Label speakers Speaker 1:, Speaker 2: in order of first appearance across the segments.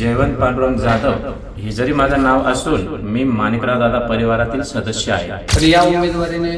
Speaker 1: जयवंत पांडुरंग जाधव हे जरी माझं नाव असून मी माणिकराव दादा परिवारातील सदस्य आहे.
Speaker 2: तर या उमेदवारीने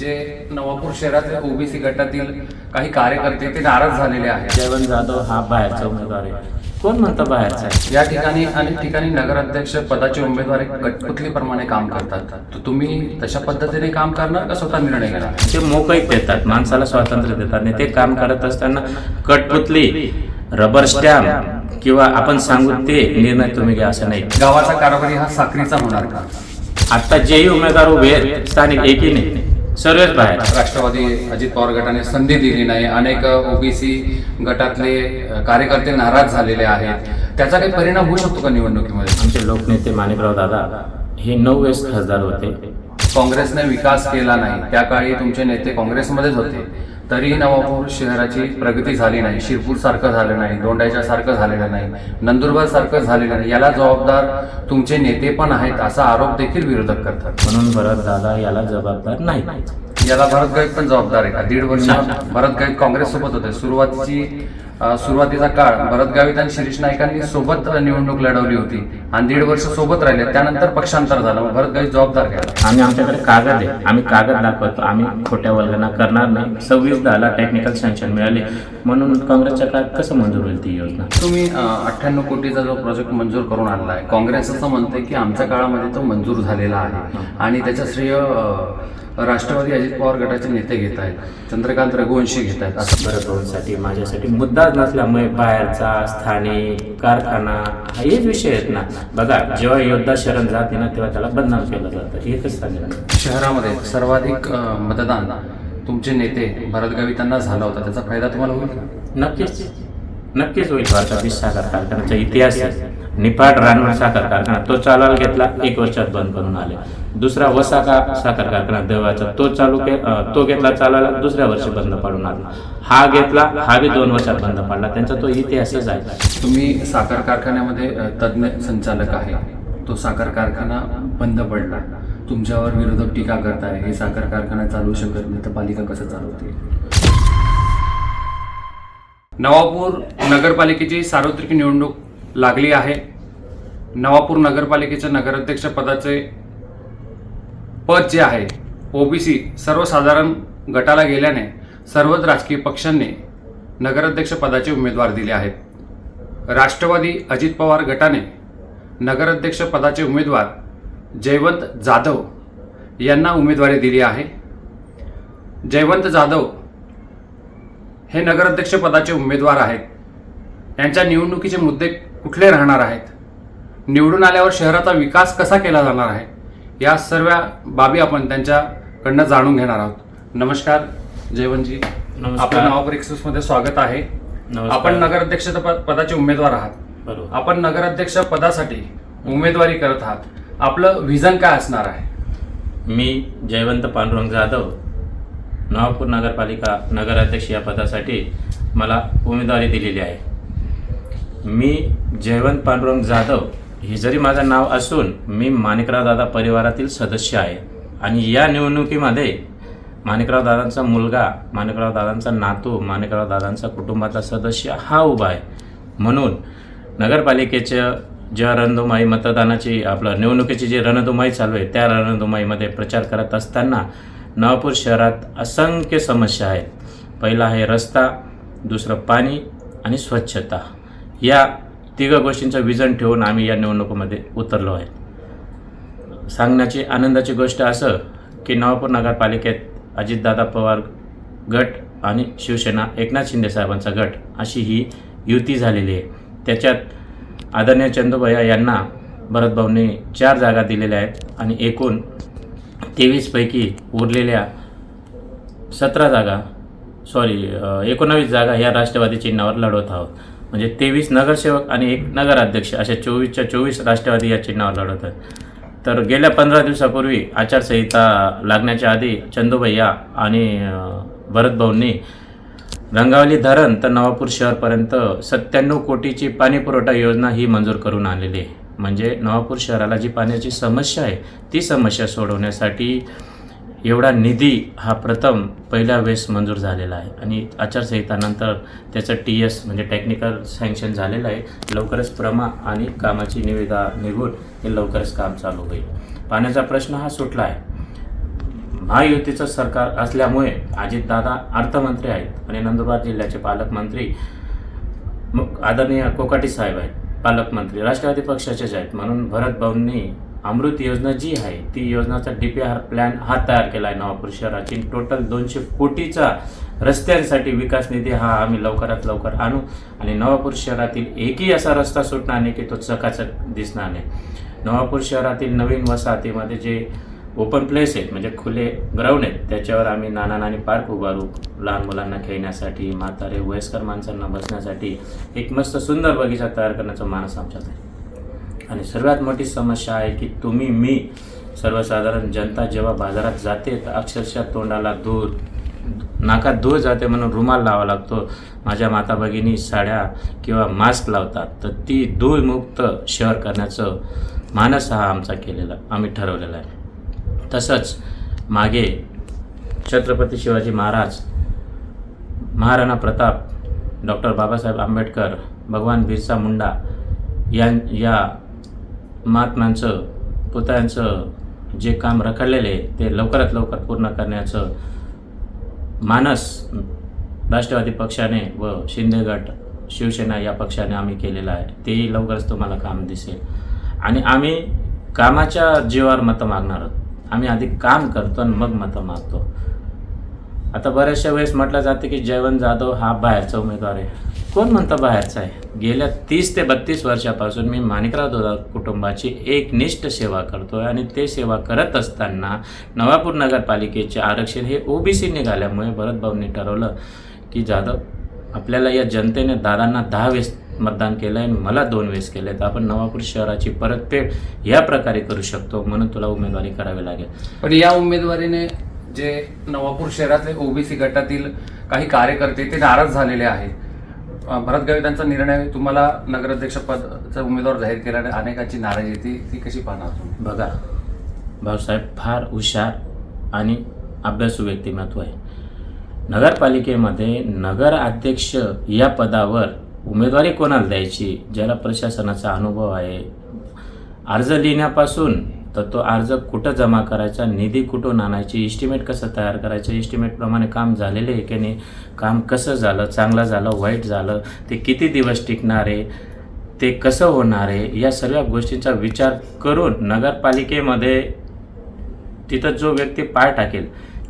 Speaker 2: जे नवापूर शहरातील ओबीसी गटातील काही कार्यकर्ते ते नाराज झालेले आहेत.
Speaker 1: जयवंत जाधव हा बाहेरचा उमेदवार आहे. कोण म्हणतं बाहेरचा आहे?
Speaker 2: या ठिकाणी अनेक ठिकाणी नगराध्यक्ष पदाचे उमेदवार कटपुतलीप्रमाणे काम करतात. तर तुम्ही तशा पद्धतीने काम करणार का स्वतः निर्णय घेणार?
Speaker 1: ते मोकळीक देतात माणसाला स्वातंत्र्य देतात आणि ते काम करत असताना कटपुतली रबर स्टॅम्प किंवा आपण सांगू ते निर्णय तुम्ही घ्या असं नाही.
Speaker 2: गावाचा कारभारी हा साखरीचा होणार का?
Speaker 1: आता जेही उमेदवार उभे आहेत स्थानिक एकही नाही सर्वच बाहेर.
Speaker 2: राष्ट्रवादी अजित पवार गटाने संधी दिली नाही. अनेक ओबीसी गटातले कार्यकर्ते नाराज झालेले आहेत. त्याचा काही परिणाम होऊ शकतो का निवडणुकीमध्ये?
Speaker 1: आमचे लोकनेते माणिकराव दादा हे नऊ वेळेस खासदार होते.
Speaker 2: काँग्रेसने विकास केला नाही. त्या काळी तुमचे नेते काँग्रेसमध्येच होते. तरीही नवापूर शहराची प्रगती झाली नाही. शिरपूर सारखं झालं नाही. दोंडाच्या सारखं झालेलं नाही. नंदुरबार सारखं झालेलं नाही. याला जबाबदार तुमचे नेते पण आहेत असा आरोप देखील विरोधक करतात.
Speaker 1: म्हणून भरत दादा याला जबाबदार नाही
Speaker 2: याला भरत गावित पण जबाबदार आहे का दीड वर्ष भरत गावित काँग्रेस सोबत होते. सुरुवातीची सुरुवातीचा काळ भरत गावित आणि शिरीष नाईकांनी सोबत निवडणूक लढवली होती. आणि दीड वर्ष सोबत राहिले. त्यानंतर पक्षांतर झालं. भरत गावित जबाबदार घ्यायला
Speaker 1: आम्ही आमच्याकडे कागद आहे. आम्ही कागद दाखवतो. आम्ही खोट्या वर्गांना करणार नाही. सव्वीस दहाला टेक्निकल सँक्शन मिळाले. म्हणून काँग्रेसच्या काळात कसं मंजूर होईल ती योजना?
Speaker 2: तुम्ही अठ्ठ्याण्णव कोटीचा जो प्रोजेक्ट मंजूर करून आणला आहे काँग्रेस असं म्हणते की आमच्या काळामध्ये तो मंजूर झालेला आहे. आणि त्याचं श्रेय राष्ट्रवादी अजित पवार गटाचे नेते घेत आहेत. चंद्रकांत रघुवंशी घेत आहेत. असं
Speaker 1: बरं भाऊंसाठी माझ्यासाठी मुद्दाच नसल्यामुळे बाहेरचा स्थानिक कारखाना हेच विषय आहेत ना. बघा जेव्हा योद्धा शरण जाते ना तेव्हा त्याला बदनाम केलं जातं. एकच सांगितलं
Speaker 2: शहरामध्ये सर्वाधिक अ, मतदान तुमचे नेते भरत गावितांना झाला होता. त्याचा फायदा तुम्हाला होईल का?
Speaker 1: नक्कीच. नक्कीच होईल. भारतातील साखर कारखान्याचा इतिहास आहे. निफाड रानवड साखर कारखाना तो चालवायला घेतला एक वर्षात बंद करून आले. दुसरा वसाका साखर कारखाना देवाचा तो चालू के तो घेतला चालवायला दुसऱ्या वर्षी बंद पाडून आला. हा घेतला हा बी दोन वर्षात बंद पाडला. त्यांचा तो इतिहासच आहे.
Speaker 2: तुम्ही साखर कारखान्यामध्ये तज्ज्ञ संचालक आहे. तो साखर कारखाना बंद पडला. तुमच्यावर विरोधक टीका करताय. हे साखर कारखाना चालू शकत नाही तर पालिका कसं चालवते? नवापूर नगरपालिकेची सार्वत्रिक निवडणूक लागली आहे. नवापूर नगरपालिकेच्या नगराध्यक्ष पदाचे पद जे आहे ओबीसी सर्वसाधारण गटाला गेल्याने सर्वच राजकीय पक्षांनी नगराध्यक्ष पदाचे उमेदवार दिले आहेत. राष्ट्रवादी अजित पवार गटाने नगराध्यक्ष पदाचे उमेदवार जयवंत जाधव यांना उमेदवारी दिली आहे. जयवंत जाधव हे नगराध्यक्ष पदाचे उमेदवार आहेत. यांच्या निवडणुकीचे मुद्दे कुठले राहणार आहेत? निवडून आल्यावर शहराचा विकास कसा केला जाणार आहे? या सर्व बाबी आपण त्यांच्याकडनं जाणून घेणार आहोत. नमस्कार जयवंतजी.
Speaker 1: नमस्कार.
Speaker 2: आपलं नवापूर एक्सप्रेस मध्ये स्वागत आहे. आपण नगराध्यक्ष पदाचे उमेदवार आहात.
Speaker 1: बरोबर.
Speaker 2: आपण नगराध्यक्ष पदासाठी उमेदवारी करत आहात. आपलं व्हिजन काय असणार आहे?
Speaker 1: मी जयवंत पांडुरंग जाधव नवापूर नगरपालिका नगराध्यक्ष या पदासाठी मला उमेदवारी दिलेली आहे. मी जयवंत पांडुरंग जाधव हे जरी माझं नाव असून मी माणिकराव दादा परिवारातील सदस्य आहे. आणि या निवडणुकीमध्ये माणिकराव दादांचा मुलगा माणिकराव दादांचा नातू माणिकराव दादांचा कुटुंबाचा सदस्य हा उभा आहे. म्हणून नगरपालिकेच्या ज्या रणधुमाई मतदानाची आपलं निवडणुकीची जी रणधुमाई चालू आहे त्या रणधुमाईमध्ये प्रचार करत असताना नवापूर शहरात असंख्य समस्या आहेत. पहिला आहे रस्ता दुसरं पाणी आणि स्वच्छता. या तिघ गोष्टींचं विजन ठेवून आम्ही या निवडणुकीमध्ये उतरलो आहे. सांगण्याची आनंदाची गोष्ट असं की नवापूर नगरपालिकेत अजितदादा पवार गट आणि शिवसेना एकनाथ शिंदे साहेबांचा गट अशी ही युती झालेली आहे. त्याच्यात आदरणीय चंदूभैया यांना भरतभाऊंनी चार जागा दिलेल्या आहेत आणि एकूण तेवीसपैकी उरलेल्या सतरा जागा सॉरी एकोणावीस जागा ह्या राष्ट्रवादी चिन्हावर लढवत आहोत. म्हणजे तेवीस नगरसेवक आणि एक नगराध्यक्ष अशा चोवीसच्या चोवीस राष्ट्रवादी या चिन्हावर लढवत आहेत. तर गेल्या पंधरा दिवसापूर्वी आचारसंहिता लागण्याच्या आधी चंदूभैया आणि भरतभाऊंनी रंगावली धरण तर नवापूर शहरपर्यंत सत्त्याण्णव कोटीची पाणीपुरवठा योजना ही मंजूर करून आणलेली आहे. म्हणजे नवापूर शहराला जी पाण्याची समस्या आहे ती समस्या सोडवण्यासाठी एवढा निधी हा प्रथम पहिल्या वेळेस मंजूर झालेला आहे. आणि आचारसंहितानंतर त्याचं टी एस म्हणजे टेक्निकल सँक्शन झालेलं आहे. लवकरच प्रमा आणि कामाची निविदा निघून हे लवकरच काम चालू होईल. पाण्याचा प्रश्न हा सुटला आहे. महायुतीचं सरकार असल्यामुळे अजितदादा अर्थमंत्री आहेत आणि नंदुरबार जिल्ह्याचे पालकमंत्री मग आदरणीय कोकाटी साहेब आहेत. पालकमंत्री राष्ट्रवादी पक्षाचेच आहेत. म्हणून भरत भाऊंनी अमृत योजना जी आहे ती योजनाचा डी पी आर प्लॅन हा तयार केला आहे नवापूर शहराची. टोटल दोनशे कोटीचा रस्त्यांसाठी विकास निधी हा आम्ही लवकरात लवकर आणू. आणि नवापूर शहरातील एकही असा रस्ता सुटणार नाही की तो चकाचक दिसणार नाही. नवापूर शहरातील नवीन वसाहतीमध्ये जे ओपन प्लेस आहेत म्हणजे खुले ग्राउंड आहेत त्याच्यावर आम्ही नाना नानी पार्क उभारू लहान मुलांना खेळण्यासाठी म्हातारे वयस्कर माणसांना बसण्यासाठी एक मस्त सुंदर बगीचा तयार करण्याचा मानस आमच्यात आहे. आणि सर्वात मोठी समस्या आहे की तुम्ही मी सर्वसाधारण जनता जेव्हा बाजारात जाते तर अक्षरशः तोंडाला दूध नाकात धूळ जाते म्हणून रुमाल लावा लागतो. माझ्या माता भगिनी साड्या किंवा मास्क लावतात तर ती धूळमुक्त शहर करण्याचं मानस हा आमचा केलेला आम्ही ठरवलेला आहे. तसंच मागे छत्रपती शिवाजी महाराज महाराणा प्रताप डॉक्टर बाबासाहेब आंबेडकर भगवान बिरसा मुंडा या या महात्म्यांचं पुतळ्यांचं जे काम रखडलेले आहे ते लवकरात लवकर पूर्ण करण्याचं मानस राष्ट्रवादी पक्षाने व शिंदे गट शिवसेना या पक्षाने आम्ही केलेलं आहे. तेही लवकरच तुम्हाला काम दिसेल. आणि आम्ही कामाच्या जीवावर मतं मागणार आहोत. आम्ही आधी काम करतो आणि मग मतं मागतो. आता बऱ्याचशा वेळेस म्हटलं जाते की जयवंत जाधव हा बाहेरचा उमेदवार आहे. कोण म्हणतं बाहेरचा आहे? गेल्या तीस ते बत्तीस वर्षापासून मी माणिकराव दोदा कुटुंबाची एकनिष्ठ सेवा करतो आहे आणि ते सेवा करत असताना नवापूर नगरपालिकेचे आरक्षण हे ओबीसी निघाल्यामुळे भरतभाऊंनी ठरवलं की जाधव आपल्याला या जनतेने दादांना दहा वेळेस मतदान केलं आहे आणि मला दोन वेळेस केलं तर आपण नवापूर शहराची परतफेड या प्रकारे करू शकतो म्हणून तुला उमेदवारी करावी लागेल.
Speaker 2: पण या उमेदवारीने जे नवापूर शहरातले ओबीसी गटातील काही कार्यकर्ते ते नाराज झालेले आहेत. भरत गावितांचा निर्णय तुम्हाला नगराध्यक्षपदचा उमेदवार जाहीर केल्याने अनेकांची नाराजी ती ती कशी पाहणार तुम्ही?
Speaker 1: बघा भाऊसाहेब फार हुशार आणि अभ्यासू व्यक्तिमत्व आहे. नगरपालिकेमध्ये नगर अध्यक्ष या पदावर उमेदवारी कोणाला द्यायची ज्याला प्रशासनाचा अनुभव आहे? अर्ज लिहिण्यापासून तर तो अर्ज कुठं जमा करायचा निधी कुठून आणायची इस्टिमेट कसं तयार करायचं इस्टिमेटप्रमाणे काम झालेले आहे की नाही काम कसं झालं चांगलं झालं वाईट झालं ते किती दिवस टिकणार आहे ते कसं होणार आहे या सर्व गोष्टींचा विचार करून नगरपालिकेमध्ये तिथं जो व्यक्ती पाय टाकेल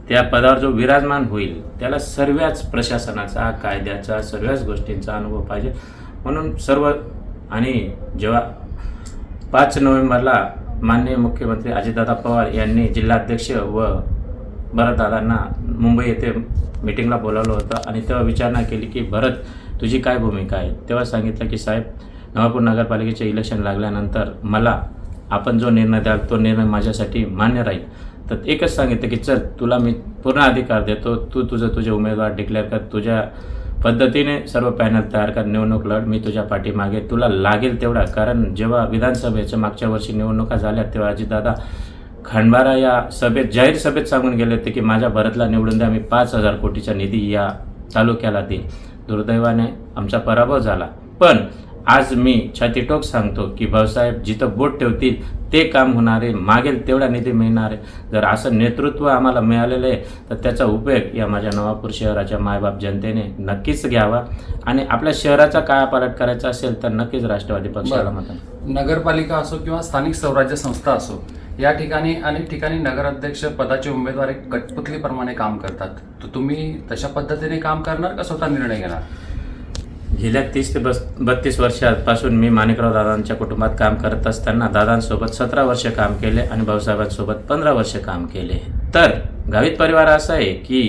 Speaker 1: त्या पदावर जो विराजमान होईल त्याला सर्वच प्रशासनाचा कायद्याचा सर्वच गोष्टींचा अनुभव पाहिजे. म्हणून सर्व आणि जेव्हा पाच नोव्हेंबरला माननीय मुख्यमंत्री अजितदादा पवार यांनी जिल्हाध्यक्ष व भरतदादांना मुंबई येथे मिटिंगला बोलावलं होतं आणि तेव्हा विचारणा केली की भरत तुझी काय भूमिका आहे? तेव्हा सांगितलं की साहेब नवापूर नगरपालिकेचे इलेक्शन लागल्यानंतर मला आपण जो निर्णय द्याल तो निर्णय माझ्यासाठी मान्य राहील. तर एकच सांगितलं की चल तुला मी पूर्ण अधिकार देतो. तू तुझं तुझे उमेदवार डिक्लेअर कर. तुझ्या पद्धतीने सर्व पॅनल तयार कर निवडणूक लढ मी तुझ्या पाठीमागे. तुला लागेल तेवढा कारण जेव्हा विधानसभेच्या मागच्या वर्षी निवडणुका झाल्या तेव्हा अजितदादा खंडबारा या सभेत जाहीर सभेत सांगून गेले होते की माझ्या भरतला निवडून द्या मी पाच हजार कोटीचा निधी या तालुक्याला देईन. दुर्दैवाने आमचा पराभव झाला. पण आज मी छातीटोक सांगतो की भाऊसाहेब जिथं बोट ठेवतील ते काम होणार आहे मागेल तेवढा निधी मिळणार. आहे जर असं नेतृत्व आम्हाला मिळालेलं आहे तर त्याचा उपयोग या माझ्या नवापूर शहराच्या मायबाप जनतेने नक्कीच घ्यावा. आणि आपल्या शहराचा कायापालट करायचा असेल तर नक्कीच राष्ट्रवादी पक्षाला. मत
Speaker 2: नगरपालिका असो किंवा स्थानिक स्वराज्य संस्था असो या ठिकाणी अनेक ठिकाणी नगराध्यक्ष पदाचे उमेदवार एक कठपुतलीप्रमाणे काम करतात. तर तुम्ही तशा पद्धतीने काम करणार का स्वतः निर्णय घेणार?
Speaker 1: गेल्या तीस ते बस बत्तीस वर्षापासून मी माणिकराव दादांच्या कुटुंबात काम करत असताना दादांसोबत सतरा वर्ष काम केले आणि भाऊसाहेबांसोबत पंधरा वर्ष काम केले. तर गावित परिवार असा आहे की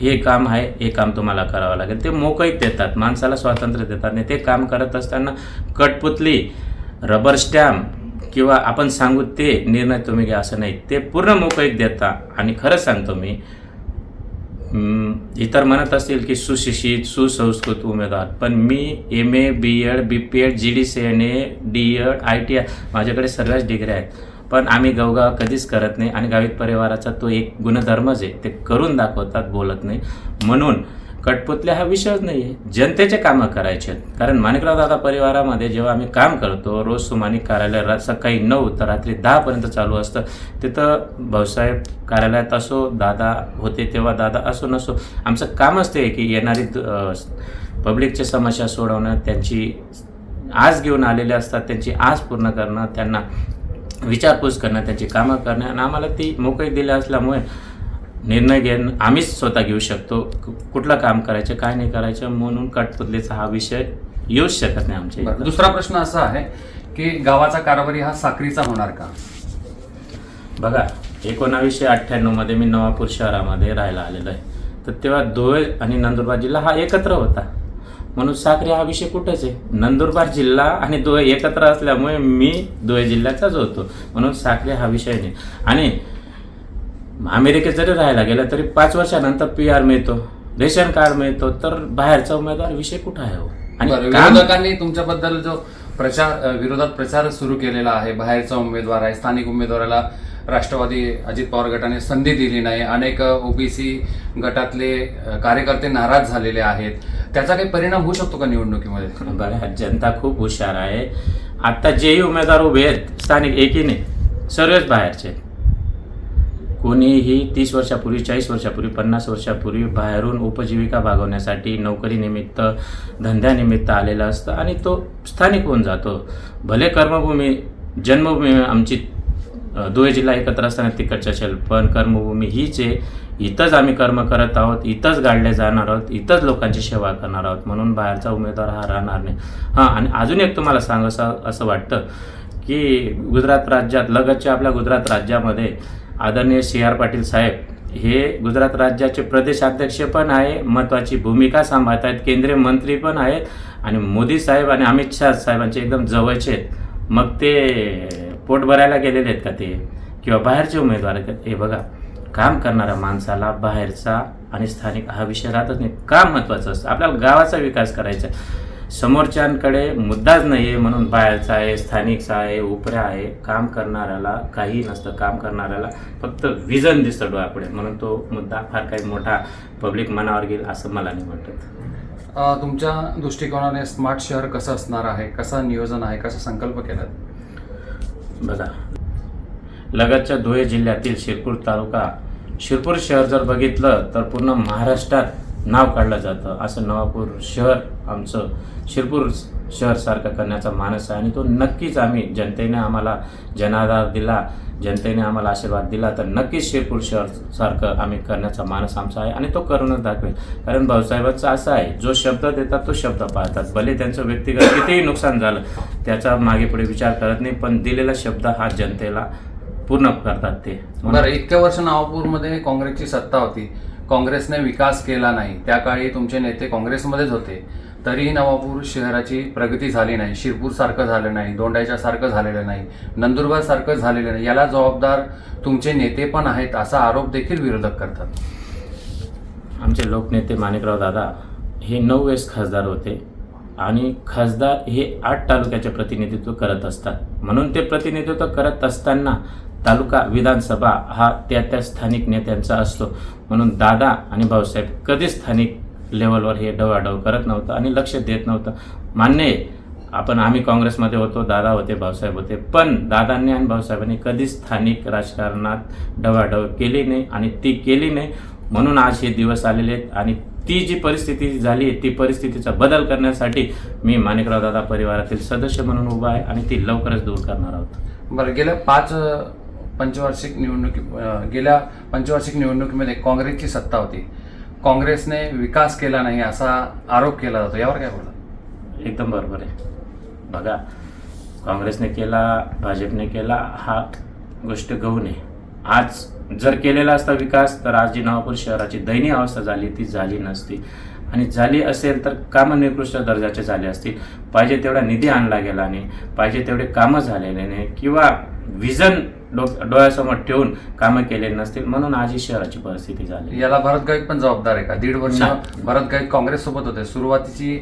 Speaker 1: हे काम आहे हे काम तुम्हाला करावं लागेल. ते मोकळीक देतात माणसाला स्वातंत्र्य देतात आणि ते काम करत असताना कटपुतली रबर स्टॅम्प किंवा आपण सांगू ते निर्णय तुम्ही घ्या असं नाही. ते पूर्ण मोकळीक देता आणि खरं सांगतो मी इतर म्हणत असतील की सुशिक्षित सुसंस्कृत उमेदवार. पण मी M A B Ed B P Ed G D C and A D Ed I T I माझ्याकडे सर्वच डिग्री आहेत. पण आम्ही गवगाव कधीच करत नाही आणि गावित परिवाराचा तो एक गुणधर्मच आहे. ते करून दाखवतात बोलत नाही. म्हणून कटपुतल्या हा विषयच नाही आहे जनतेचे कामं करायचे आहेत. कारण माणिकराव दादा परिवारामध्ये जेव्हा आम्ही काम करतो रोज सुमानी कार्यालय रा सकाळी नऊ तर रात्री दहापर्यंत चालू असतं. तिथं भाऊसाहेब कार्यालयात असो दादा होते तेव्हा दादा असो नसो. आमचं कामच ते आहे की येणारी पब्लिकच्या समस्या सोडवणं त्यांची आज घेऊन आलेले असतात त्यांची आज पूर्ण करणं त्यांना विचारपूस करणं त्यांची कामं करणं. आणि आम्हाला ती मोकळी दिली असल्यामुळे निर्णय घेणं आम्हीच स्वतः घेऊ शकतो. कुठलं काम करायचं काय नाही करायचं म्हणून कटपुतलीचा हा विषय येऊच शकत नाही आमच्या इथं.
Speaker 2: दुसरा प्रश्न असा आहे की गावाचा कारभारी हा साखरीचा होणार का?
Speaker 1: बघा एकोणावीसशे अठ्ठ्याण्णवमध्ये मी नवापूर शहरामध्ये राहायला आलेलो आहे. तर तेव्हा धुळे आणि नंदुरबार जिल्हा हा एकत्र होता. म्हणून साखरे हा विषय कुठेच आहे? नंदुरबार जिल्हा आणि धुळे एकत्र असल्यामुळे मी धुळे जिल्ह्याचाच होतो. म्हणून साखरे हा विषय नाही. आणि अमेरिकेत जरी राहायला गेलं तरी पाच वर्षानंतर पी आर मिळतो. रेशन कार्ड मिळतो तर बाहेरचा उमेदवार विषय कुठं आहे हो?
Speaker 2: बरं,
Speaker 1: आणि काम
Speaker 2: विरोधकांनी तुमच्याबद्दल जो प्रचार अ, विरोधात प्रचार सुरू केलेला आहे बाहेरचा उमेदवार आहे स्थानिक उमेदवाराला राष्ट्रवादी अजित पवार गटाने संधी दिली नाही अनेक ओबीसी गटातले अ, कार्यकर्ते नाराज झालेले आहेत. त्याचा काही परिणाम होऊ शकतो का निवडणुकीमध्ये?
Speaker 1: बघा जनता खूप हुशार आहे. आता जेही उमेदवार उभे आहेत स्थानिक एकही नाही सर्वच बाहेरचे आहेत. कोणीही तीस वर्षापूर्वी चाळीस वर्षापूर्वी पन्नास वर्षापूर्वी बाहेरून उपजीविका भागवण्यासाठी नोकरीनिमित्त धंद्यानिमित्त आलेला असतं आणि तो स्थानिक होऊन जातो. भले कर्मभूमी जन्मभूमी आमची अ, धुळे जिल्हा एकत्र असताना तिकडची असेल पण कर्मभूमी हीच आहे. इथंच आम्ही कर्म करत आहोत इथंच गाडले जाणार आहोत इथंच लोकांची सेवा करणार आहोत म्हणून बाहेरचा उमेदवार हा राहणार नाही. हां आणि अजून एक तुम्हाला सांग असं असं वाटतं की गुजरात राज्यात लगतच्या आपल्या गुजरात राज्यामध्ये आदरणीय सी आर पाटील साहेब हे गुजरात राज्याचे प्रदेशाध्यक्ष पण आहे महत्त्वाची भूमिका सांभाळत आहेत केंद्रीय मंत्री पण आहेत आणि मोदी साहेब आणि अमित शाह साहेबांचे एकदम जवळचे आहेत. मग ते पोट भरायला गेलेले आहेत का ते? किंवा बाहेरचे उमेदवार आहेत हे बघा काम करणाऱ्या माणसाला बाहेरचा आणि स्थानिक हा विषय राहतच नाही. काम महत्त्वाचं असतं? आपल्याला गावाचा विकास करायचा आहे. समोरच्यांकडे मुद्दाच नाही आहे म्हणून बाहेरचा आहे स्थानिकचा आहे उपऱ्या आहे काम करणाऱ्याला काही नसतं काम करणाऱ्याला फक्त विजन दिसतं डोळ्यापुढे. म्हणून तो मुद्दा फार काही मोठा पब्लिक मनावर घेईल असं मला नाही वाटत.
Speaker 2: तुमच्या दृष्टिकोनाने स्मार्ट शहर कसं असणार आहे? कसं नियोजन आहे? कसं संकल्प केला
Speaker 1: बघा. लगतच्या धुळे जिल्ह्यातील शिरपूर तालुका. शिरपूर शहर जर बघितलं तर पूर्ण महाराष्ट्रात नाव काढलं जातं. असं नवापूर शहर आमचं शिरपूर शहर सारखं करण्याचा मानस आहे. आणि तो नक्कीच आम्ही जनतेने आम्हाला जनाधार दिला जनतेने आम्हाला आशीर्वाद दिला तर नक्कीच शिरपूर शहर सारखं आम्ही करण्याचा मानस आमचा आहे. आणि तो करूनच दाखवेल. कारण भाऊसाहेबांचं असं आहे जो शब्द देतात तो शब्द पाळतात. भले त्यांचं व्यक्तिगत कितीही नुकसान झालं त्याचा मागे पुढे विचार करत नाही पण दिलेला शब्द हा जनतेला पूर्ण करतात ते.
Speaker 2: बरं इतक्या वर्ष नावापूरमध्ये काँग्रेसची सत्ता होती. काँग्रेसने विकास केला नाही. त्या काळी तुमचे नेते काँग्रेसमध्येच होते. तरीही नवापूर शहराची प्रगती झाली नाही. शिरपूर सारखं झालं नाही. दोंडाईच्या सारखं झालेलं नाही. नंदुरबार सारखं झालेलं नाही. याला जबाबदार तुमचे नेते पण आहेत असा आरोप देखील विरोधक करतात.
Speaker 1: आमचे लोकनेते माणिकराव दादा हे नऊ वेळेस खासदार होते आणि खासदार हे आठ तालुक्याचे प्रतिनिधित्व करत असतात. म्हणून ते प्रतिनिधित्व करत असताना तालुका विधानसभा हा त्या त्या स्थानिक नेत्यांचा असतो. म्हणून दादा आणि भाऊसाहेब कधीच स्थानिक लेवलवर हे डवाडव करत नव्हतं आणि लक्ष देत नव्हतं. मान्य आहे आपण आम्ही काँग्रेसमध्ये होतो दादा होते भाऊसाहेब होते पण दादांनी आणि भाऊसाहेबांनी कधीच स्थानिक राजकारणात डवाडव केली नाही आणि ती केली नाही. म्हणून आज हे दिवस आलेले आहेत आणि ती जी परिस्थिती झाली आहे ती परिस्थितीचा बदल करण्यासाठी मी माणिकराव दादा परिवारातील सदस्य म्हणून उभा आहे आणि ती लवकरच दूर करणार आहोत.
Speaker 2: बरं गेल्या पाच पंचवार्षिक निवडणुकी गेल्या पंचवार्षिक निवडणुकीमध्ये काँग्रेसची सत्ता होती. काँग्रेसने विकास केला नाही असा आरोप केला जातो. यावर काय बोला
Speaker 1: एकदम बरोबर आहे. बघा काँग्रेसने केला भाजपने केला हा गोष्ट गहू नये. आज जर केलेला असता विकास तर आज जी नवापूर शहराची दयनीय अवस्था झाली ती झाली नसती. आणि झाली असेल तर कामं निकृष्ट दर्जाचे झाले असतील. पाहिजे तेवढा निधी आणला गेला नाही. पाहिजे तेवढे कामं झालेले नाही. किंवा विजन डो डोळ्यासमोर ठेवून कामं केलेली नसतील म्हणून आज ही शहराची परिस्थिती झाली.
Speaker 2: याला भरत गावित पण जबाबदार आहे. का दीड वर्ष. भरत गावित काँग्रेस सोबत होते. सुरुवातीची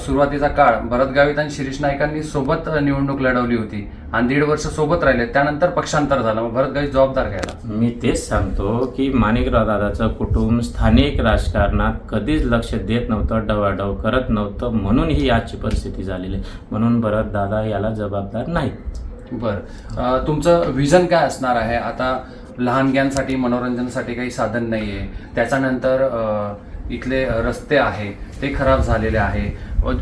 Speaker 2: सुरुवातीचा काळ भरत गावित आणि शिरीष नाईकांनी सोबत निवडणूक लढवली होती आणि दीड वर्ष सोबत राहिले. त्यानंतर पक्षांतर झालं. मग भरत गावित जबाबदार घ्यायला
Speaker 1: मी तेच सांगतो की माणिकराव दादाचं कुटुंब स्थानिक राजकारणात कधीच लक्ष देत नव्हतं डवाडव करत नव्हतं म्हणून ही आजची परिस्थिती झालेली आहे. म्हणून भरत दादा याला जबाबदार नाही
Speaker 2: बरं. तुमचं विजन काय असणार आहे? आता लहानग्यांसाठी मनोरंजनासाठी काही साधन नाही आहे त्याच्यानंतर इथले रस्ते आहे ते खराब झालेले आहे. व,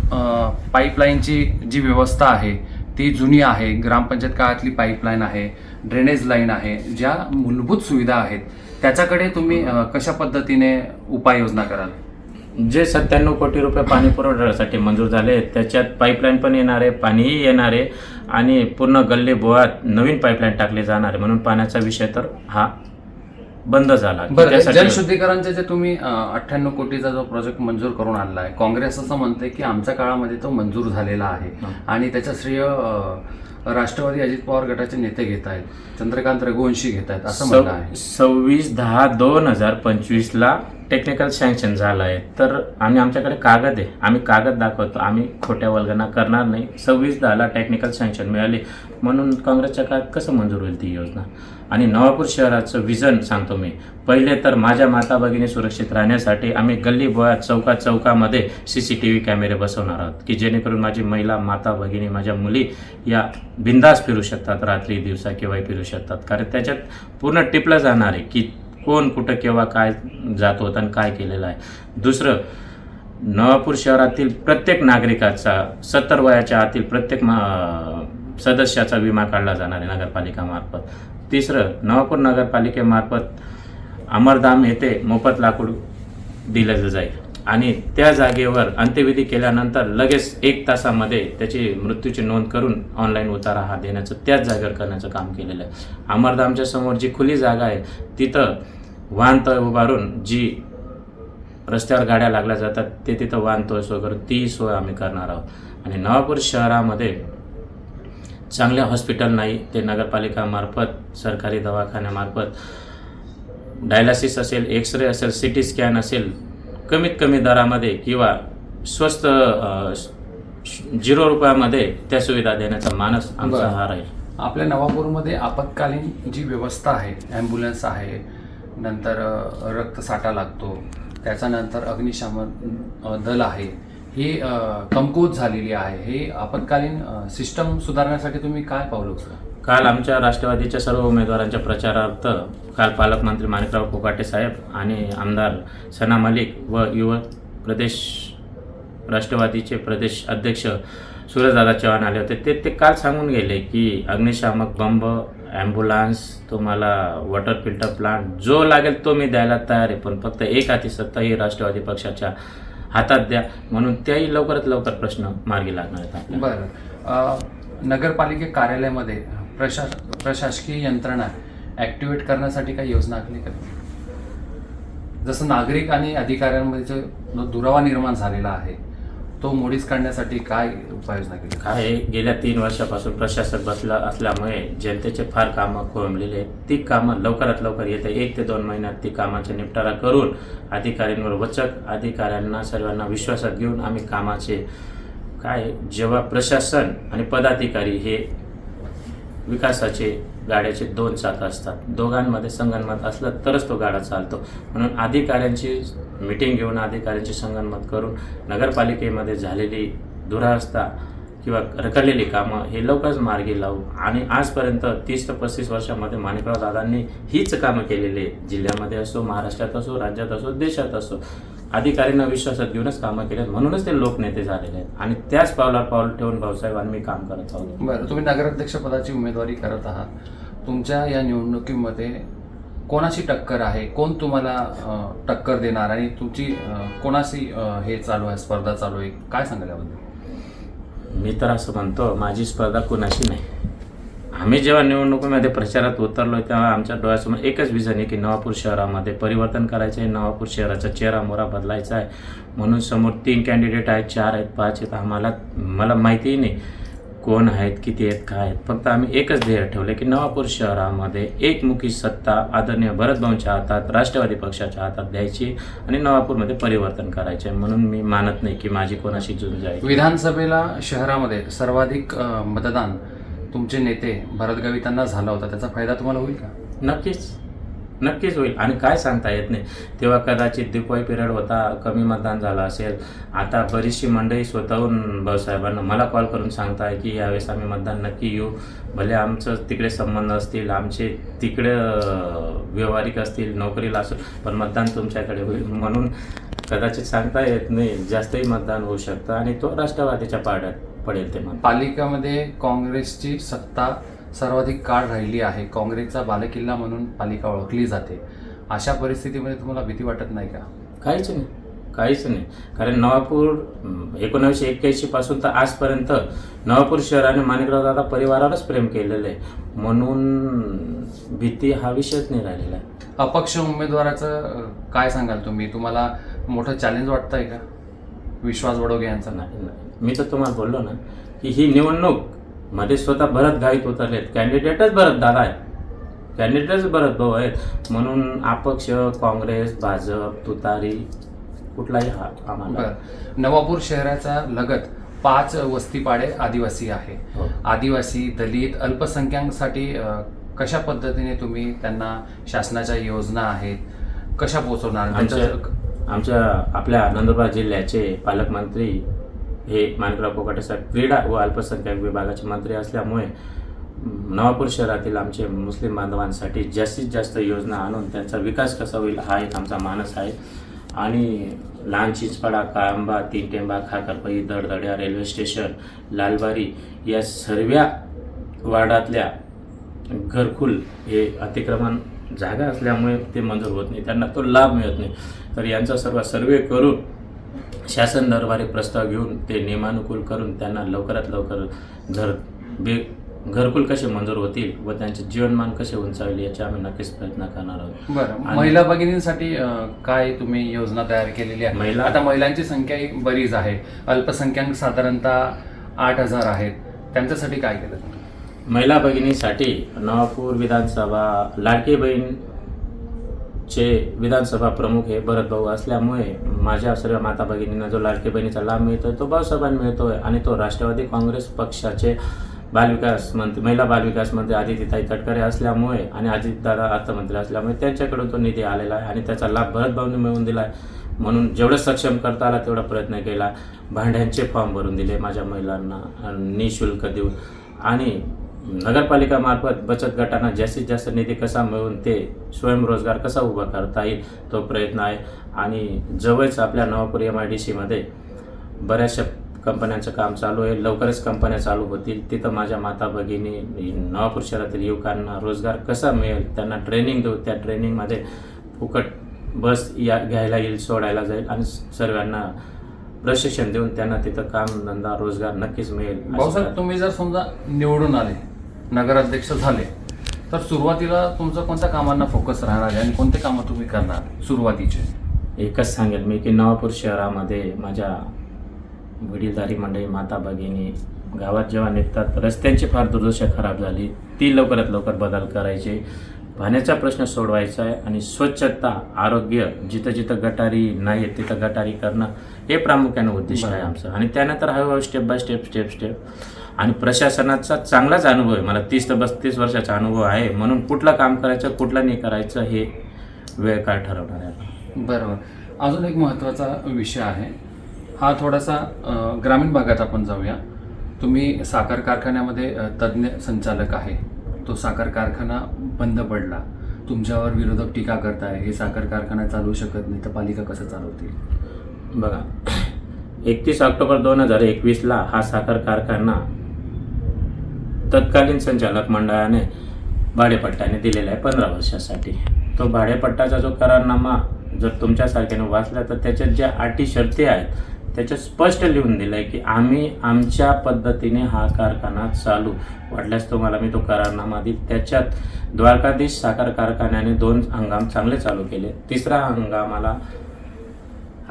Speaker 2: पाईपलाईनची जी व्यवस्था आहे ती जुनी आहे. ग्रामपंचायत काळातली पाईपलाईन आहे ड्रेनेज लाईन आहे ज्या मूलभूत सुविधा आहेत त्याच्याकडे तुम्ही कशा पद्धतीने उपाययोजना कराल?
Speaker 1: जे सत्त्याण्णव कोटी रुपये पाणी पुरवठ्यासाठी मंजूर झाले त्याच्यात पाईपलाईन पण येणार आहे पाणीही येणार आहे आणि पूर्ण गल्ली बोळात नवीन पाईपलाईन टाकली जाणार. आहे म्हणून पाण्याचा विषय तर हा बंद झाला.
Speaker 2: जलशुद्धीकरणचे जे तुम्ही अठ्ठ्याण्णव कोटीचा जो प्रोजेक्ट मंजूर करून आणला आहे काँग्रेस असं म्हणते की आमच्या काळामध्ये तो मंजूर झालेला आहे. आणि त्याचं श्रेय राष्ट्रवादी अजित पवार गटाचे नेते घेत आहेत चंद्रकांत रघुवंशी घेत आहेत असं म्हणणं आहे.
Speaker 1: सव- सव्वीस दहा दोन हजार पंचवीसला टेक्निकल सँक्शन झालं आहे तर आम्ही आमच्याकडे कागद आहे. आम्ही कागद दाखवतो. आम्ही खोट्या वल्गना करणार नाही. सव्वीस दहाला टेक्निकल सँक्शन मिळाले. म्हणून काँग्रेसच्या काळात कसं मंजूर होईल ती योजना? आणि नवापूर शहराचं विजन सांगतो मी. पहिले तर माझ्या माता भगिनी सुरक्षित राहण्यासाठी आम्ही गल्ली बोळात चौका चौकामध्ये सी सी टी व्ही कॅमेरे बसवणार आहोत. की जेणेकरून माझी महिला माता भगिनी माझ्या मुली या बिंदास फिरू शकतात. रात्री दिवसा केव्हाही फिरू शकतात. कारण त्याच्यात पूर्ण टिपलं जाणार आहे की कोण कुठं केव्हा काय जात होतं आणि काय केलेलं आहे. दुसरं नवापूर शहरातील प्रत्येक नागरिकाचा सत्तर वयाच्या आतील प्रत्येक मा- सदस्याचा विमा काढला जाणार आहे नगरपालिकामार्फत तिसरं नवापूर नगरपालिकेमार्फत अमरधाम येथे मोफत लाकूड दिलं जाईल. आणि त्या जागेवर अंत्यविधी केल्यानंतर लगेच एक तासामध्ये त्याची मृत्यूची नोंद करून ऑनलाईन उतारा हा देण्याचं त्याच जागेवर करण्याचं काम केलेलं आहे. अमरधामच्या समोर जी खुली जागा आहे तिथं वाहनतळ उभारून जी रस्त्यावर गाड्या लागल्या जातात ते तिथं वाहनतळ सोय करून ती सोय आम्ही करणार आहोत. आणि नवापूर शहरामध्ये चांगले हॉस्पिटल नाही ते नगरपालिकामार्फत सरकारी दवाखान्यामार्फत डायलासिस असेल एक्स रे असेल सी टी स्कॅन असेल कमीत कमी दरामध्ये किंवा स्वस्त झिरो रुपयामध्ये त्या सुविधा देण्याचा मानस आमचा. हा राहील
Speaker 2: आपल्या नवापूरमध्ये आपत्कालीन जी व्यवस्था आहे ॲम्ब्युलन्स आहे नंतर रक्तसाठा लागतो त्याच्यानंतर अग्निशामक अ, दल आहे ही कमकुवत झालेली आहे ही आपत्कालीन सिस्टम सुधारण्यासाठी तुम्ही काय पावलं उचला
Speaker 1: काल आमच्या राष्ट्रवादीच्या सर्व उमेदवारांच्या प्रचारार्थ काल पालकमंत्री माणिकराव कोकाटे साहेब आणि आमदार सना मलिक व युवा प्रदेश राष्ट्रवादीचे प्रदेश अध्यक्ष सूरजदादा चव्हाण आले होते. ते ते काल सांगून गेले की अग्निशामक बंब ॲम्ब्युलन्स तुम्हाला वॉटर फिल्टर प्लांट जो लागेल तो मी द्यायला तयार आहे पण फक्त एक हाती सत्ता ही राष्ट्रवादी पक्षाच्या हातात द्या म्हणून त्याही लवकरात लवकर प्रश्न मार्गी लागणार आहेत
Speaker 2: बरं. नगरपालिके कार्यालयामध्ये प्रशास प्रशासकीय यंत्रणा ॲक्टिवेट करण्यासाठी काही योजना आखली का? जसं नागरिक आणि अधिकाऱ्यांमध्ये जो दुरावा निर्माण झालेला आहे तो मोडीस काढण्यासाठी काय उपाययोजना केली?
Speaker 1: काय गेल्या तीन वर्षापासून प्रशासक बसला असल्यामुळे जनतेचे फार कामं खोळंबलेले आहेत. ती कामं लवकरात लवकर येते. एक ते दोन महिन्यात ती कामाचा निपटारा करून अधिकाऱ्यांवर वचक अधिकाऱ्यांना सर्वांना विश्वासात घेऊन आम्ही कामाचे काय जेव्हा प्रशासन आणि पदाधिकारी हे विकासाचे गाड्याचे दोन चाक असतात. दोघांमध्ये संगनमत असलं तरच तो गाडा चालतो. म्हणून अधिकाऱ्यांची मिटिंग घेऊन अधिकाऱ्यांची संगनमत करून नगरपालिकेमध्ये झालेली दुरावस्था किंवा रखडलेली कामं हे लवकरच मार्गी लावू. आणि आजपर्यंत तीस ते पस्तीस वर्षामध्ये माणिकराव दादांनी हीच कामं केलेली आहे जिल्ह्यामध्ये असो महाराष्ट्रात असो राज्यात असो देशात असो अधिकाऱ्यांना विश्वासात घेऊनच कामं केली आहेत. म्हणूनच ते लोकनेते झालेले आहेत. आणि त्याच पावलावर पाऊल ठेवून भाऊसाहेबांनी मी काम करत आहोत.
Speaker 2: बरं तुम्ही नगराध्यक्ष पदाची उमेदवारी करत आहात. तुमच्या या निवडणुकीमध्ये कोणाशी टक्कर आहे? कोण तुम्हाला टक्कर देणार? आणि तुमची कोणाशी हे चालू आहे स्पर्धा चालू आहे? काय सांगाल याबद्दल?
Speaker 1: मी तर असं म्हणतो माझी स्पर्धा कुणाशी नाही. आम्ही जेव्हा निवडणुकीमध्ये प्रचारात उतरलो तेव्हा आमच्या डोळ्यासमोर एकच विजन आहे की नवापूर शहरामध्ये परिवर्तन करायचं आहे नवापूर शहराचा चेहरा मोरा बदलायचा आहे. म्हणून समोर तीन कॅन्डिडेट आहेत चार आहेत पाच आहेत. आम्हाला मला माहितीही नाही. कोण आहेत किती आहेत काय आहेत. फक्त आम्ही एकच ध्येय ठेवलं की नवापूर शहरामध्ये एकमुखी सत्ता आदरणीय भरतभाऊंच्या हातात राष्ट्रवादी पक्षाच्या हातात द्यायची आणि नवापूरमध्ये परिवर्तन करायचे म्हणून मी मानत नाही की माझी कोणाशी झुंज आहे
Speaker 2: विधानसभेला शहरामध्ये सर्वाधिक मतदान तुमचे नेते भरत गावितांना झाला होता. त्याचा फायदा तुम्हाला होईल का?
Speaker 1: नक्कीच. नक्कीच होईल. आणि काय सांगता येत नाही. तेव्हा कदाचित दिपवाई पिरियड होता कमी मतदान झालं असेल. आता बरीचशी मंडळी स्वतःहून भाऊसाहेबांना मला कॉल करून सांगताय की यावेळेस आम्ही मतदान नक्की येऊ. भले आमचं तिकडे संबंध असतील आमचे तिकडे व्यवहारिक असतील नोकरीला असेल पण मतदान तुमच्याकडे होईल म्हणून कदाचित सांगता येत नाही. जास्तही मतदान होऊ शकतं आणि तो राष्ट्रवादीच्या पाड्यात पडेल ते
Speaker 2: पालिकामध्ये काँग्रेसची सत्ता सर्वाधिक काळ राहिली आहे. काँग्रेसचा बालेकिल्ला म्हणून पालिका ओळखली जाते. अशा परिस्थितीमध्ये तुम्हाला भीती वाटत नाही का?
Speaker 1: काहीच नाही. काहीच नाही. कारण नवापूर एकोणावीसशे एक्क्याऐंशी पासून तर आजपर्यंत नवापूर शहराने माणिकराव दादा परिवारालाच प्रेम केलेलं आहे. म्हणून भीती हा विषयच नाही राहिलेला. आहे
Speaker 2: अपक्ष उमेदवाराचं काय सांगाल तुम्ही? तुम्हाला मोठं चॅलेंज वाटतंय का? विश्वास वडोगे यांचा?
Speaker 1: नाही नाही. मी तर तुम्हाला बोललो ना की ही निवडणूक मध्ये स्वतः भरत घाईत उतरलेत. कॅन्डिडेटच भरत दादा आहेत. कॅन्डिडेटच भरत भाऊ आहेत. म्हणून अपक्ष काँग्रेस भाजप तुतारी कुठलाही हा आम्हाला.
Speaker 2: नवापूर शहराचा लगत पाच वस्तीपाडे आदिवासी आहे.
Speaker 1: हो.
Speaker 2: आदिवासी दलित अल्पसंख्याकांसाठी कशा पद्धतीने तुम्ही त्यांना शासनाच्या योजना आहेत कशा पोहोचवणार?
Speaker 1: आमच्या आमच्या आपल्या नंदुरबार जिल्ह्याचे पालकमंत्री हे माणिकराव कोकाटे साहेब क्रीडा व अल्पसंख्याक विभागाचे मंत्री असल्यामुळे नवापूर शहरातील आमचे मुस्लिम बांधवांसाठी जास्तीत जास्त योजना आणून त्यांचा विकास कसा होईल हा एक आमचा मानस आहे. आणि लहान चिंचपाडा काळंबा तीन टेंबा खाकरपई दडदड्या रेल्वे स्टेशन लालबारी या सर्व वार्डातल्या घरकुल हे अतिक्रमण जागा असल्यामुळे ते मंजूर होत नाही. त्यांना तो लाभ मिळत नाही. तर यांचा सर्व सर्वे करून शासन दरबारी प्रस्ताव घेऊन ते नियमानुकूल करून त्यांना लवकरात लवकर घर बे घरकुल कसे मंजूर होतील व त्यांचे जीवनमान कसे उंचावेल याचे आम्ही नक्कीच प्रयत्न करणार आहोत.
Speaker 2: बरं महिला भगिनींसाठी काय तुम्ही योजना तयार केलेली आहे?
Speaker 1: महिला-
Speaker 2: आता महिलांची संख्या ही बरीच आहे. अल्पसंख्याक साधारणतः आठ हजार आहेत. त्यांच्यासाठी काय केलं?
Speaker 1: महिला भगिनीसाठी नवापूर विधानसभा लाडकी बहीण चे विधानसभा प्रमुख हे भरत भाऊ असल्यामुळे माझ्या सर्व माता भगिनींना जो लाडकी बहिणीचा लाभ मिळतोय तो भाऊसाहेबांना मिळतोय आणि तो राष्ट्रवादी काँग्रेस पक्षाचे बालविकास मंत्री महिला बालविकास मंत्री आदित्यताई तटकरे असल्यामुळे आणि अजितदादा अर्थमंत्री असल्यामुळे त्यांच्याकडून तो निधी आलेला आहे आणि त्याचा लाभ भरत भाऊने मिळवून दिला आहे म्हणून जेवढं सक्षम करता आला तेवढा प्रयत्न केला. भांड्यांचे फॉर्म भरून दिले माझ्या महिलांना निशुल्क देऊन. आणि नगरपालिकामार्फत बचत गटांना जास्तीत जास्त निधी कसा मिळवून ते स्वयंरोजगार कसा उभा करता येईल तो प्रयत्न आहे. आणि जवळच आपल्या नवापूर एम आय डी सीमध्ये बऱ्याचशा कंपन्यांचं काम चालू आहे. लवकरच कंपन्या चालू होतील. तिथं माझ्या माता भगिनी नवापूर शहरातील युवकांना रोजगार कसा मिळेल त्यांना ट्रेनिंग देऊ. त्या ट्रेनिंगमध्ये फुकट बस या घ्यायला येईल सोडायला जाईल आणि सर्वांना प्रशिक्षण देऊन त्यांना तिथं काम धंदा रोजगार नक्कीच मिळेल.
Speaker 2: तुम्ही जर समजा निवडून आले नगराध्यक्ष झाले. तर सुरुवातीला तुमचं कोणत्या कामांना फोकस राहणार आहे आणि कोणते कामं तुम्ही करणार सुरुवातीचे?
Speaker 1: एकच सांगेल मी की नवापूर शहरामध्ये माझ्या वडीलधारी मंडळी माता भगिनी गावात जेव्हा निघतात रस्त्यांची फार दुर्दशा खराब झाली. ती लवकरात लवकर बदल करायचे. पाण्याचा प्रश्न सोडवायचा आहे आणि स्वच्छता आरोग्य जिथं जिथं गटारी नाही आहेत तिथं गटारी करणं हे प्रामुख्यानं उद्दिष्ट आहे. आमचं. आणि त्यानंतर हळूहळू step by step step step आणि प्रशासनाचा चांगलाच अनुभव आहे. मला तीस ते बत्तीस वर्षाचा अनुभव आहे. म्हणून कुठलं काम करायचं कुठलं नाही करायचं हे वेळ काळ ठरवणार आहे.
Speaker 2: बरोबर. अजून एक महत्त्वाचा विषय आहे. हा थोडासा ग्रामीण भागात आपण जाऊया. तुम्ही साखर कारखान्यामध्ये तज्ज्ञ संचालक आहे. तो साखर कारखाना बंद पडला. तुमच्यावर विरोधक टीका करताय. हे साखर कारखाना चालू शकत नाही तर पालिका कसं चालवतील?
Speaker 1: बघा एकतीस ऑक्टोबर दोन हजार एकवीसला हा साखर कारखाना तत्कालीन संचालक मंडळाने भाडेपट्ट्याने दिलेला आहे पंधरा वर्षासाठी. तो भाडेपट्टाचा जो करारनामा जर तुमच्यासारख्याने वाचला तर त्याच्यात ज्या अटी शर्ती आहेत त्याच्यात स्पष्ट लिहून दिलं आहे की आम्ही आमच्या पद्धतीने हा कारखाना चालू. वाटल्यास तुम्हाला मी तो करारनामा देईल. त्याच्यात द्वारकाधीश साखर कारखान्याने दोन हंगाम चांगले चालू केले. तिसरा हंगामाला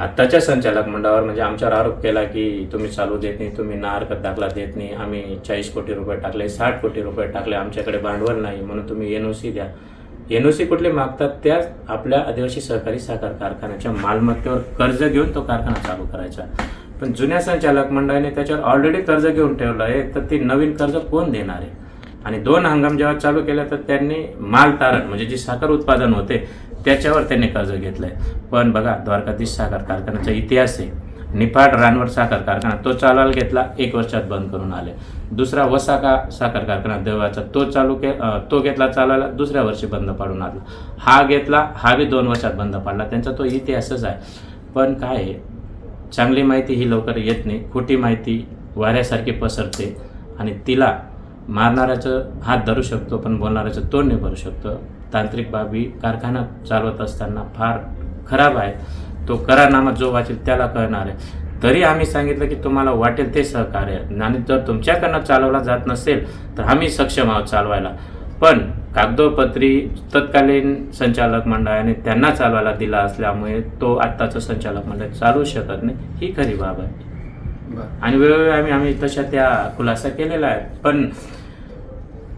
Speaker 1: आत्ताच्या संचालक मंडळावर म्हणजे आमच्यावर आरोप केला की तुम्ही चालू देत नाही तुम्ही ना हरकत दाखला देत नाही आम्ही चाळीस कोटी रुपये टाकले साठ कोटी रुपये टाकले आमच्याकडे भांडवल नाही म्हणून तुम्ही एन ओ सी द्या. एन ओ सी कुठले मागतात त्या आपल्या आदिवासी सहकारी साखर कारखान्याच्या मालमत्तेवर कर्ज घेऊन तो कारखाना चालू करायचा. पण जुन्या संचालक मंडळाने त्याच्यावर ऑलरेडी कर्ज घेऊन ठेवलं आहे तर ते नवीन कर्ज कोण देणार आहे? आणि दोन हंगाम जेव्हा चालू केला तर त्यांनी माल तारण म्हणजे जे साखर उत्पादन होते त्याच्यावर त्यांनी कर्ज घेतलं आहे पण बघा द्वारकाधीश साखर कारखान्याचा इतिहास आहे. निफाड रानवर साखर कारखाना तो चालवायला घेतला एक वर्षात बंद करून आले. दुसरा वसाका साखर कारखाना देवाचा तो चालू के तो घेतला चालवायला दुसऱ्या वर्षी बंद पाडून आला. हा घेतला हा बी दोन वर्षात बंद पाडला. त्यांचा तो इतिहासच आहे. पण काय आहे? चांगली माहिती ही लवकर येत नाही. खोटी माहिती वाऱ्यासारखी पसरते आणि तिला मारणाऱ्याचं हात धरू शकतो पण बोलणाऱ्याचं तोंड नाही भरू शकतो. तांत्रिक बाबी कारखाना चालवत असताना फार खराब आहे तो करारनामा जो वाचेल त्याला कळणार आहे. तरी आम्ही सांगितलं की तुम्हाला वाटेल ते सहकार्य. आणि जर तुमच्याकडनं चालवला जात नसेल तर आम्ही सक्षम आहोत चालवायला. पण कागदोपत्री तत्कालीन संचालक मंडळाने त्यांना चालवायला दिला असल्यामुळे तो आत्ताचं संचालक मंडळ चालू शकत नाही. ही खरी बाब आहे. आणि वेळोवेळी आम्ही आम्ही तशा त्या खुलासा केलेला आहे पण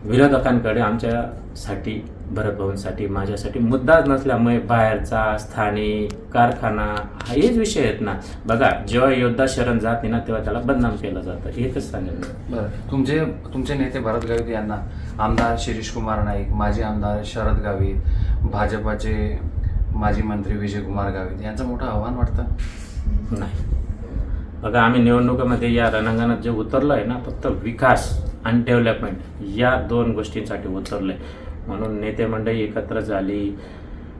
Speaker 1: विरोधकांकडे आमच्यासाठी भरत भाऊंसाठी माझ्यासाठी मुद्दाच नसल्यामुळे बाहेरचा स्थानिक कारखाना हा हेच विषय आहेत ना. बघा जेव्हा योद्धा शरण जात नाही ना तेव्हा त्याला बदनाम केलं जातं. एकच सांगेल.
Speaker 2: बरं. तुमचे तुमचे नेते भरत गावित यांना आमदार शिरीष कुमार नाईक माजी आमदार शरद गावित भाजपाचे माजी मंत्री विजय कुमार गावित यांचं मोठं आव्हान वाटतं?
Speaker 1: नाही. बघा आम्ही निवडणुकीमध्ये या रणांगणात जे उतरलो आहे ना फक्त विकास आणि डेव्हलपमेंट या दोन गोष्टींसाठी उतरलो आहे म्हणून नेते मंडळी एकत्र झाली.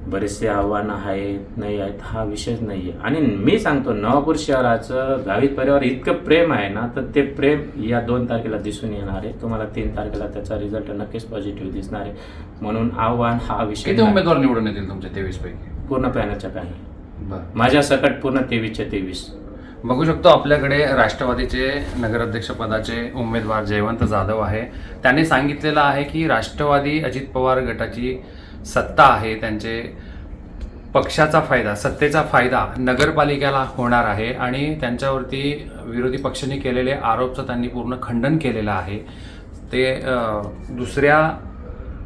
Speaker 1: बरेचसे आव्हानं आहेत नाही आहेत हा विषयच नाही आहे आणि मी सांगतो नवापूर शहराचं गावित परिवार इतकं प्रेम आहे ना तर ते प्रेम या दोन तारखेला दिसून येणार आहे. तुम्हाला तीन तारखेला त्याचा रिझल्ट नक्कीच पॉझिटिव्ह दिसणार आहे. म्हणून आव्हान हा विषय
Speaker 2: किती. उमेदवार निवडून येतील तुमचे तेवीस पैकी?
Speaker 1: पूर्ण पॅनलच्या काही.
Speaker 2: बरं.
Speaker 1: माझ्या सकट पूर्ण तेवीसच्या तेवीस.
Speaker 2: बघू शकतो आपल्याकडे राष्ट्रवादीचे नगराध्यक्षपदाचे उमेदवार जयवंत जाधव आहे. त्यांनी सांगितलेलं आहे की राष्ट्रवादी अजित पवार गटाची सत्ता आहे. त्यांचे पक्षाचा फायदा सत्तेचा फायदा नगरपालिकेला होणार आहे आणि त्यांच्यावरती विरोधी पक्षांनी केलेले आरोपचं त्यांनी पूर्ण खंडन केलेलं आहे. ते दुसऱ्या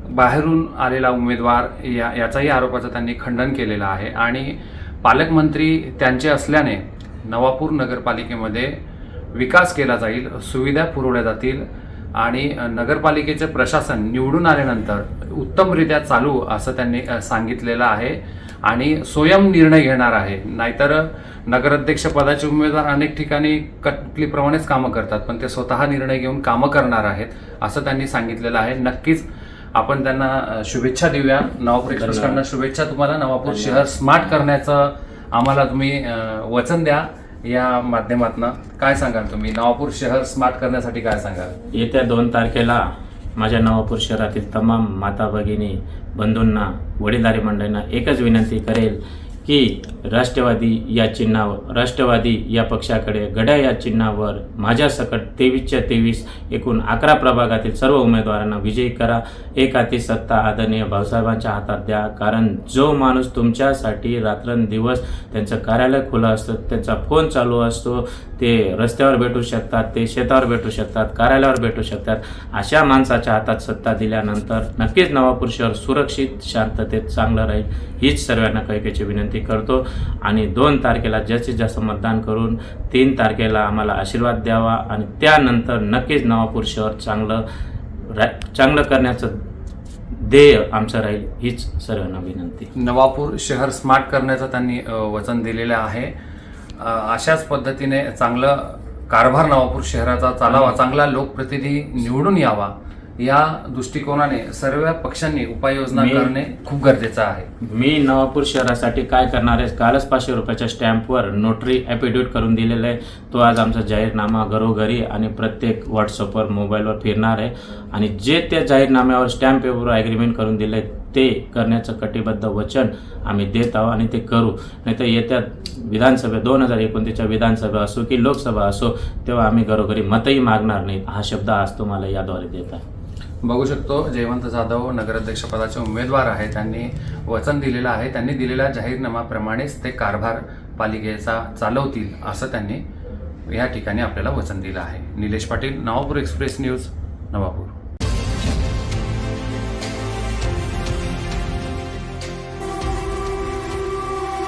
Speaker 2: बाहेरून आलेला उमेदवार या याचाही आरोपाचं त्यांनी खंडन केलेलं आहे. आणि पालकमंत्री त्यांचे असल्याने नवापूर नगरपालिकेमध्ये विकास केला जाईल सुविधा पुरवल्या जातील आणि नगरपालिकेचे प्रशासन निवडून आल्यानंतर उत्तमरित्या चालू असं त्यांनी सांगितलेलं आहे आणि स्वयं निर्णय घेणार आहे. नाहीतर नगराध्यक्ष पदाचे उमेदवार अनेक ठिकाणी कटलीप्रमाणेच कामं करतात पण ते स्वतः निर्णय घेऊन कामं करणार आहेत असं त्यांनी सांगितलेलं आहे. नक्कीच आपण त्यांना शुभेच्छा देऊया. नवापूर एक्सप्रेसकडनं शुभेच्छा तुम्हाला. नवापूर शहर स्मार्ट करण्याचं आम्हाला तुम्ही वचन द्या या माध्यमातून. काय सांगाल तुम्ही? नवापूर शहर स्मार्ट करण्यासाठी काय सांगाल?
Speaker 1: येत्या दोन तारखेला माझ्या नवापूर शहरातील तमाम माता भगिनी बंधूंना वडीलधारी मंडळींना एकच विनंती करेल की राष्ट्रवादी या चिन्हावर राष्ट्रवादी या पक्षाकडे गड्या या चिन्हावर माझ्यासकट तेवीसच्या तेवीस एकूण अकरा प्रभागातील सर्व उमेदवारांना विजयी करा. एक हाती सत्ता आदरणीय भाऊसाहेबांच्या हातात द्या. कारण जो माणूस तुमच्यासाठी रात्रंदिवस त्यांचं कार्यालय खुलं असतं त्यांचा फोन चालू असतो ते रस्त्यावर भेटू शकतात ते शेतावर भेटू शकतात कार्यालयावर भेटू शकतात अशा माणसाच्या हातात सत्ता दिल्यानंतर नक्कीच नवापूर शहर सुरक्षित शांततेत चांगलं राहील. हीच सर्वांना कैकेची विनंती. करतो. आणि दोन तारखेला जास्तीत जास्त मतदान करून तीन तारखेला आम्हाला आशीर्वाद द्यावा. आणि त्यानंतर नक्कीच नवापूर शहर चांगलं रा चांगलं करण्याचं ध्येय आमचं राहील हीच सर्वांना विनंती.
Speaker 2: नवापूर शहर स्मार्ट करण्याचं त्यांनी वचन दिलेलं आहे. अशाच पद्धतीने चांगलं कारभार नवापूर शहराचा चालावा चांगला लोकप्रतिनिधी निवडून यावा या दृष्टिकोनाने सर्व पक्षांनी उपाययोजना
Speaker 1: मी-
Speaker 2: करणे खूप गरजेचं आहे.
Speaker 1: मी नवापूर शहरासाठी काय करणार आहे? कालच पाचशे रुपयाच्या स्टॅम्पवर नोटरी ॲफिडेविट करून दिलेलं आहे. तो आज आमचा जाहीरनामा घरोघरी आणि प्रत्येक व्हॉट्सअपवर मोबाईलवर फिरणार आहे. आणि जे त्या जाहीरनाम्यावर स्टॅम्प पेपरवर ॲग्रीमेंट करून दिलं आहे ते करण्याचं कटिबद्ध वचन आम्ही देत आहोत आणि ते करू. नाहीतर येत्या विधानसभा दोन हजार एकोणतीसच्या विधानसभा असो की लोकसभा असो तेव्हा आम्ही घरोघरी मतही मागणार नाही. हा शब्द आज तुम्हाला याद्वारे देत आहे.
Speaker 2: बघू शकतो जयवंत जाधव नगराध्यक्षपदाचे उमेदवार आहेत त्यांनी वचन दिलेलं आहे. त्यांनी दिलेल्या जाहीरनामाप्रमाणेच ते कारभार पालिकेचा चालवतील असं त्यांनी या ठिकाणी आपल्याला वचन दिलं आहे. Nilesh Patil Navapur express news Navapur.